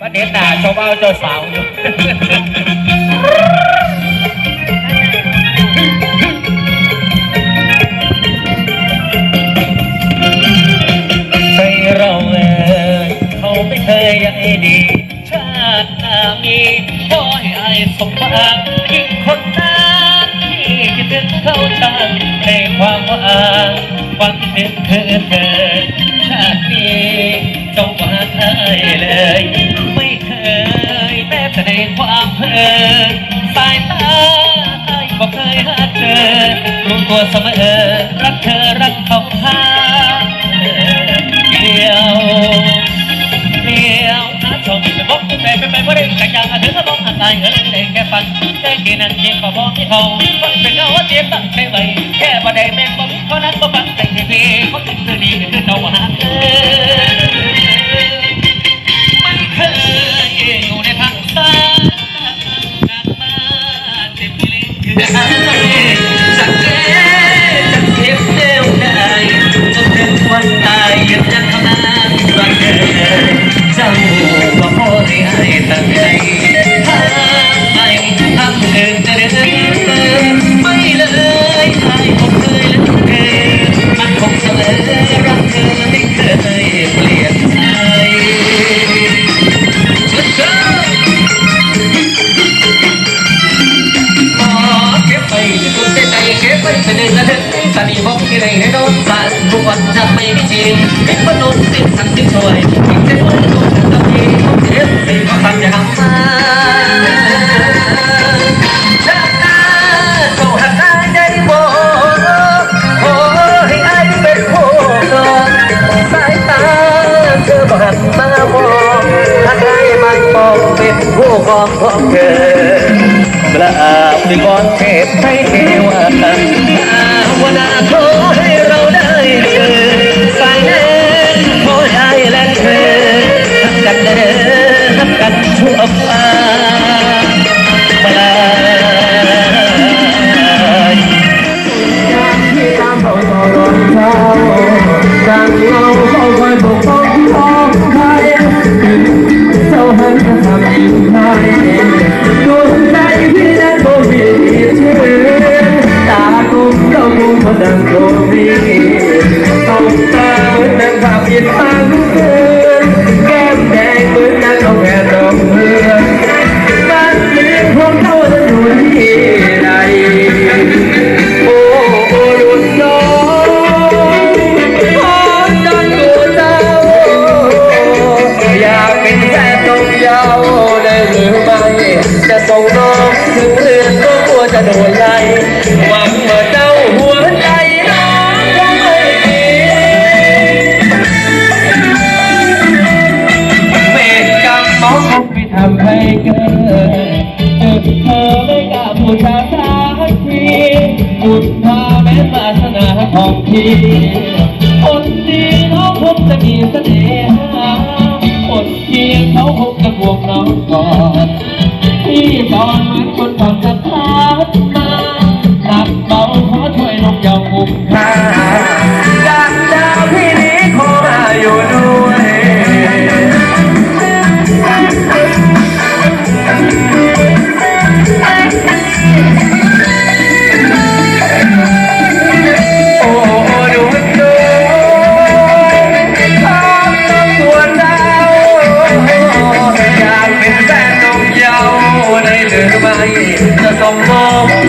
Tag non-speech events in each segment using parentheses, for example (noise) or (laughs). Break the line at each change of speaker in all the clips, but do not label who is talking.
ประเด็นหนาชาวบ้านเจ้าสาวอยู่ใจเราเอ่ยเขาไม่เคยใยดี ชาติหน้ามีขอให้อายสมหวังยิ่งคนนั้นที่คิดถึงเขาช่างในความหวังหวังถึงเธอเธอชาตินี้จงหวังอายเลย แม้แต่ในความเพลินสายตาอายก็เคยหาเจอรู้ตัวเสมอรักเธอรักเขาหาเดียวเดียวนะชมจะบอกแต่ไปไปไม่ได้กันยังถึงก็บอกอะไรเออเลยแค่ฟังแค่กินนั่งกินก็บอกที่เขาคนเป็นเอาเจ็บตั้งใจไว้แค่ประเดี๋ยวแม่ก็มีเขานั้นก็ฟังแต่เพลงเขาถึงจะดีคือเขาหาเธอ Yeah. (laughs) ลึกตอนนี้ผมที่ได้ให้โดนสารบุกวันจะไม่มีจริงมิตรมนุษย์สิ่งสังสิ่งช่วยสิ่งเจ็บมือทุกทันทีผมเจ็บสิ่งก็ทำอย่างมา เป็นผู้กองของเธอกราบวิงวอนเทพให้เทวาภาวนาขอ จะ
ส่งน้องถึงเรือนก็กลัวจะโดนไล่ เธอไม่กล้าพูดชาสักทีบุญพาแม้ศาสนาของพี่คนดีน้องคงจะมีเสน่หาคนเคียงเขาคงจะบวกน้องก่อนพี่ตอนเหมือนคนฟังสะพานมาห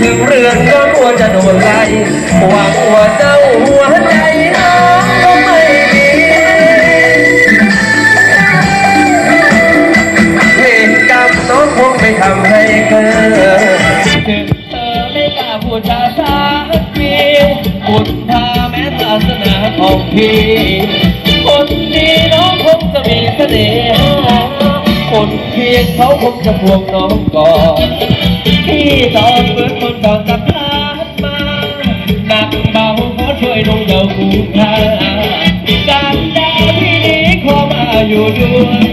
ถึงเรือนก็กลัวจะโดนไล่หวังว่าเจ้าหัวใจน้องก็ไม่มีเวรกรรมน้องคงไม่ทำให้เกิดถึงเธอไม่กล้าพูดจาสักทีบุญพาแม้ศาสนาของพี่ คนดีน้องคงจะมีเสน่ห์ นเพียงเขาคงจะพวงน้องก่อนพี่ตอนเหมือนคนตอนสะพานมาหนักเบาขอช่วยน้องเดาคูณค่าการดาวที่นี้ขอมาอยู่ด้วย